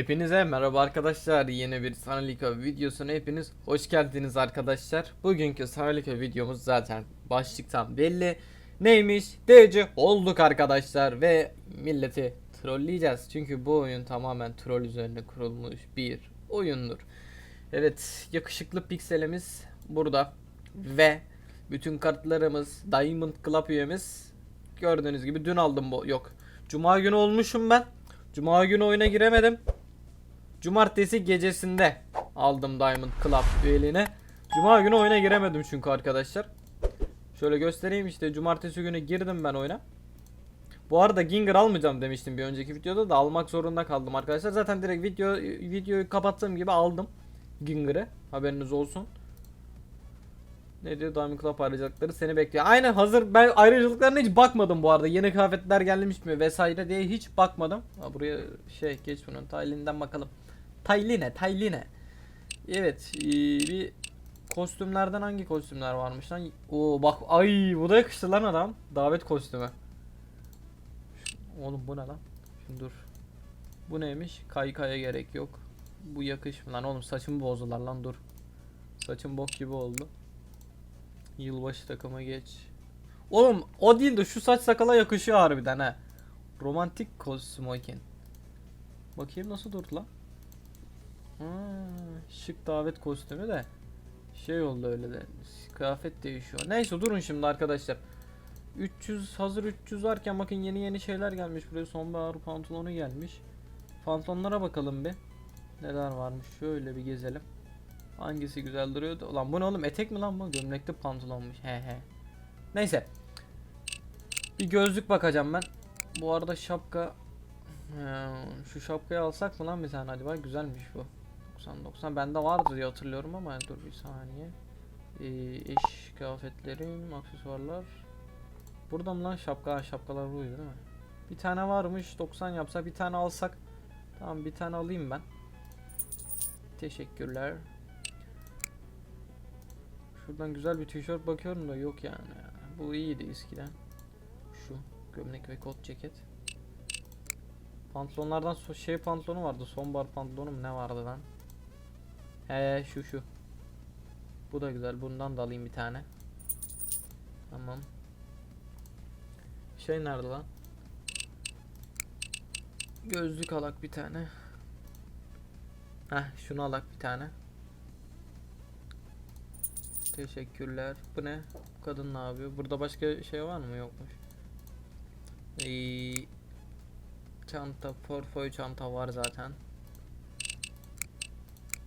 Hepinize merhaba arkadaşlar. Yeni bir Sanalika videosuna hepiniz hoş geldiniz arkadaşlar. Bugünkü Sanalika videomuz zaten başlıktan belli. Neymiş? DC olduk arkadaşlar ve milleti trolleyeceğiz. Çünkü bu oyun tamamen troll üzerine kurulmuş bir oyundur. Evet, yakışıklı pikselimiz burada ve bütün kartlarımız Diamond Club üyemiz gördüğünüz gibi dün aldım bu yok. Cuma günü olmuşum ben. Cuma günü oyuna giremedim. Cumartesi gecesinde aldım Diamond Club üyeliğine. Cuma günü oyuna giremedim çünkü arkadaşlar. Şöyle göstereyim işte cumartesi günü girdim ben oyuna. Bu arada Ginger almayacağım demiştim bir önceki videoda da almak zorunda kaldım arkadaşlar. Zaten direkt video videoyu kapattığım gibi aldım Ginger'ı. Haberiniz olsun. Ne diyor Diamond Club ayrıcalıkları seni bekliyor. Aynen hazır ben ayrıcalıklarına hiç bakmadım bu arada. Yeni kıyafetler gelmiş mi vesaire diye hiç bakmadım. Ha, buraya şey geç bunun Taylin'den bakalım. Tayline, Tayline. Evet, ee, bir kostümlerden hangi kostümler varmış lan? Oo bak ay bu da yakıştı lan adam. Davet kostümü. Oğlum bu ne lan? Şimdi dur. Bu neymiş? Kaykaya gerek yok. Bu yakışmıyor lan oğlum saçımı bozdular lan dur. Saçım bok gibi oldu. Yılbaşı takıma geç. Oğlum o değil de şu saç sakala yakışıyor harbiden ha. Romantik smoking. Bakayım nasıl durdu lan. Şık davet kostümü de şey oldu öyle de kıyafet değişiyor. Neyse durun şimdi arkadaşlar. 300 hazır 300 varken bakın yeni yeni şeyler gelmiş buraya sonbahar pantolonu gelmiş. Pantolonlara bakalım bir. Neler varmış şöyle bir gezelim. Hangisi güzel duruyordu? Ulan bu ne oğlum etek mi lan bu? Gömlekli pantolonmuş. He he. Neyse. Bir gözlük bakacağım ben. Bu arada şapka şu şapkayı alsak mı lan bir tane hadi bak güzelmiş bu. 90 90 bende vardı diye hatırlıyorum ama dur bir saniye. Ee, eş kıyafetlerim, aksesuarlar. Burada mı lan şapka? Şapkalar buydu değil mi? Bir tane varmış 90 yapsa bir tane alsak. Tamam bir tane alayım ben. Teşekkürler. Şuradan güzel bir tişört bakıyorum da yok yani. Bu iyiydi eskiden. Şu gömlek ve kot ceket. Pantolonlardan şey pantolonu vardı. Sonbahar pantolonu mu ne vardı lan? He şu şu. Bu da güzel. Bundan da alayım bir tane. Tamam. Şey nerede lan? Gözlük alak bir tane. Heh şunu alak bir tane. Teşekkürler. Bu ne? Bu kadın ne yapıyor? Burada başka şey var mı? Yokmuş. Ee, çanta, portföy çanta var zaten.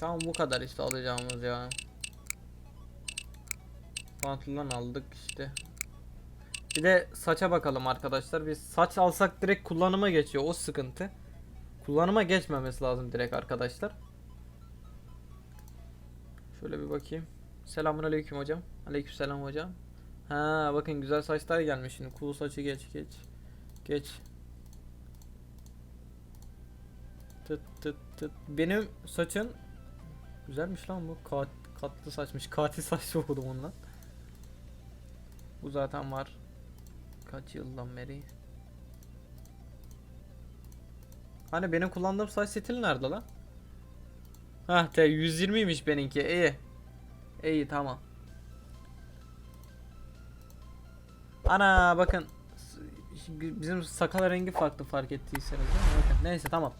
Tamam bu kadar işte alacağımız ya. Pantolon aldık işte. Bir de saça bakalım arkadaşlar. Biz saç alsak direkt kullanıma geçiyor. O sıkıntı. Kullanıma geçmemesi lazım direkt arkadaşlar. Şöyle bir bakayım. Selamun aleyküm hocam. Aleyküm selam hocam. Ha bakın güzel saçlar gelmiş şimdi. Cool saçı geç geç. Geç. Tıt tıt tıt. Benim saçın güzelmiş lan bu. Kat, katlı saçmış. Katil saç okudum ondan. Bu zaten var. Kaç yıldan beri. Hani benim kullandığım saç stili nerede lan? Hah te 120'ymiş benimki. İyi. İyi tamam. Ana bakın bizim sakal rengi farklı fark ettiyseniz neyse tamam.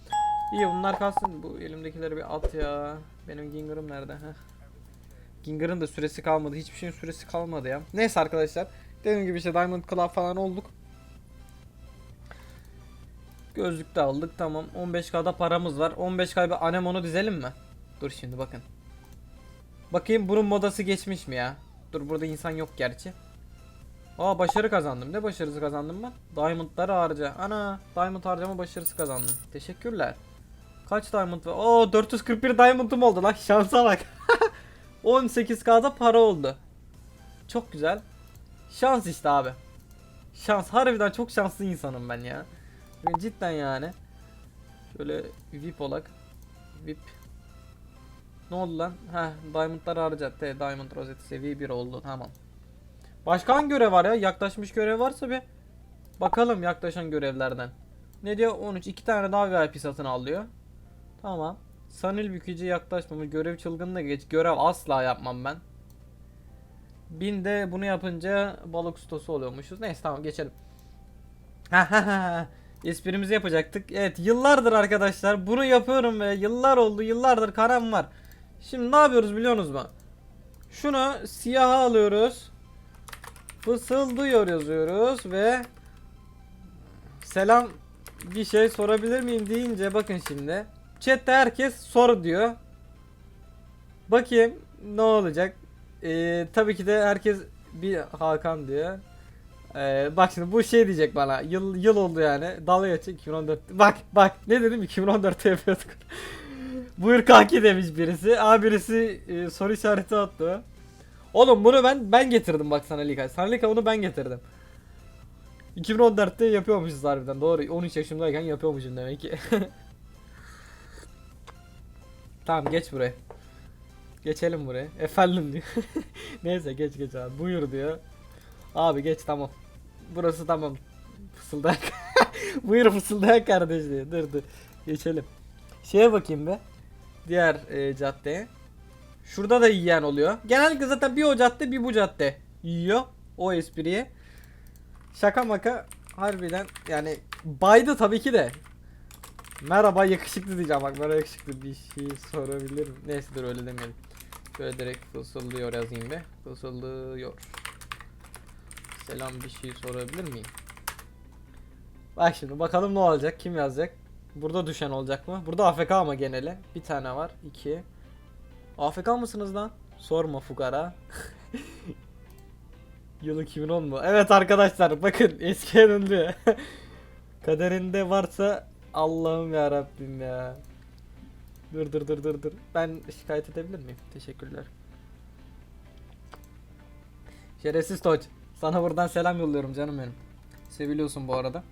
İyi bunlar kalsın. Bu elimdekileri bir at ya. Benim Ginger'ım nerede? Heh. Ginger'ın da süresi kalmadı. Hiçbir şeyin süresi kalmadı ya. Neyse arkadaşlar. Dediğim gibi işte Diamond Club falan olduk. Gözlük de aldık tamam. 15k'da paramız var. 15k bir anemonu dizelim mi? Dur şimdi bakın. Bakayım bunun modası geçmiş mi ya? Dur burada insan yok gerçi. Aa başarı kazandım. Ne başarısı kazandım ben? Diamondları harca. Ana diamond harcama başarısı kazandım. Teşekkürler. Kaç diamond var? Oo 441 diamond'um oldu lan. Şansa bak. 18k'da para oldu. Çok güzel. Şans işte abi. Şans. Harbiden çok şanslı insanım ben ya. Cidden yani. Şöyle VIP olak. VIP. Ne oldu lan? Heh Diamond'lar harcadı. Te, Diamond rozeti seviye 1 oldu. Tamam. Başka hangi görev var ya? Yaklaşmış görev varsa bir bakalım yaklaşan görevlerden. Ne diyor? 13. 2 tane daha VIP satın alıyor. Tamam. Sanil bükücü yaklaşmamış. Görev çılgınlığı geç. Görev asla yapmam ben. Bin de bunu yapınca balık ustası oluyormuşuz. Neyse tamam geçelim. Esprimizi yapacaktık. Evet yıllardır arkadaşlar bunu yapıyorum ve yıllar oldu yıllardır karam var. Şimdi ne yapıyoruz biliyorsunuz mu? Şunu siyaha alıyoruz. Fısıldıyor yazıyoruz ve selam bir şey sorabilir miyim deyince bakın şimdi. Chat'te herkes sor diyor. Bakayım ne olacak. Ee, tabii ki de herkes bir Hakan diyor. Ee, bak şimdi bu şey diyecek bana. Yıl yıl oldu yani. Dalga geçecek 2014. Bak bak ne dedim 2014'te yapıyorduk. Buyur kanki demiş birisi. Aa birisi e, soru işareti attı. Oğlum bunu ben ben getirdim bak sana Lika. Sana Lika bunu ben getirdim. 2014'te yapıyormuşuz harbiden doğru 13 yaşımdayken yapıyormuşum demek ki. tamam geç buraya. Geçelim buraya. Efendim diyor. Neyse geç geç abi. Buyur diyor. Abi geç tamam. Burası tamam. Fısıldayak. Buyur fısıldayak kardeş diyor. Dur dur. Geçelim. Şeye bakayım be. Diğer e, caddeye. Şurada da yiyen oluyor. Genellikle zaten bir o cadde bir bu cadde yiyor. O espriye. Şaka maka harbiden yani baydı tabii ki de. Merhaba yakışıklı diyeceğim bak merhaba yakışıklı bir şey sorabilir miyim? Neyse dur öyle demeyelim. Şöyle direkt fısıldıyor yazayım be. Fısıldıyor. Selam bir şey sorabilir miyim? Bak şimdi bakalım ne olacak kim yazacak? Burada düşen olacak mı? Burada AFK ama geneli. Bir tane var. iki. AFK mısınız lan? Sorma fukara. Yıl 2010 mu? Evet arkadaşlar bakın eskiye döndü. Kaderinde varsa Allah'ım ya Rabbim ya. Dur dur dur dur dur. Ben şikayet edebilir miyim? Teşekkürler. Şerefsiz Toç. Sana buradan selam yolluyorum canım benim. Seviliyorsun bu arada.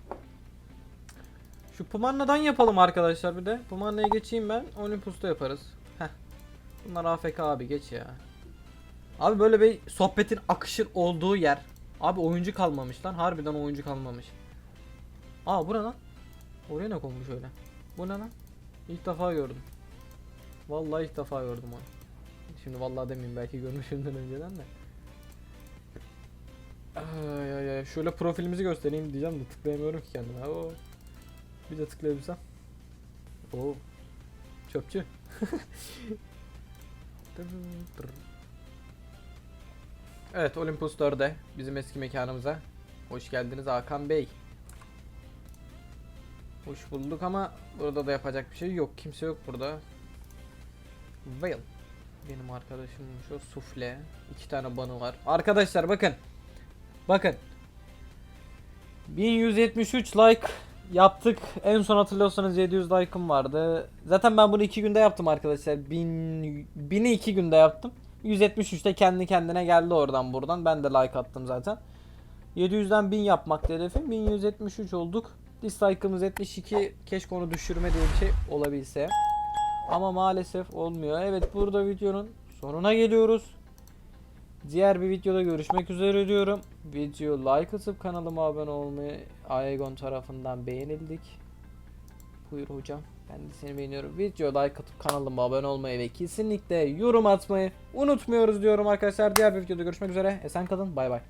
Şu Pumanna'dan yapalım arkadaşlar bir de. Pumanna'ya geçeyim ben. Olympus'ta yaparız. Heh. Bunlar AFK abi geç ya. Abi böyle bir sohbetin akışır olduğu yer. Abi oyuncu kalmamış lan. Harbiden oyuncu kalmamış. Aa bu ne lan? Oraya ne konmuş öyle? Bu ne lan? İlk defa gördüm. Vallahi ilk defa gördüm onu. Şimdi vallahi demeyeyim belki görmüşümden önceden de. Ay ay ay şöyle profilimizi göstereyim diyeceğim de tıklayamıyorum ki kendime. Oo. Bir de tıklayabilsem. Oo. Çöpçü. evet Olympus 4'e bizim eski mekanımıza hoş geldiniz Hakan Bey. Hoş bulduk ama burada da yapacak bir şey yok. Kimse yok burada. Veil. Benim arkadaşım şu sufle. iki tane banı var. Arkadaşlar bakın. Bakın. 1173 like yaptık. En son hatırlıyorsanız 700 like'ım vardı. Zaten ben bunu 2 günde yaptım arkadaşlar. 1000 1000'i 2 günde yaptım. 173'te kendi kendine geldi oradan buradan. Ben de like attım zaten. 700'den 1000 yapmak hedefim. 1173 olduk. Dislike'ımız 72. Keşke onu düşürme diye bir şey olabilse. Ama maalesef olmuyor. Evet burada videonun sonuna geliyoruz. Diğer bir videoda görüşmek üzere diyorum. Video like atıp kanalıma abone olmayı Aegon tarafından beğenildik. Buyur hocam. Ben de seni beğeniyorum. Video like atıp kanalıma abone olmayı ve kesinlikle yorum atmayı unutmuyoruz diyorum arkadaşlar. Diğer bir videoda görüşmek üzere. Esen kalın. Bay bay.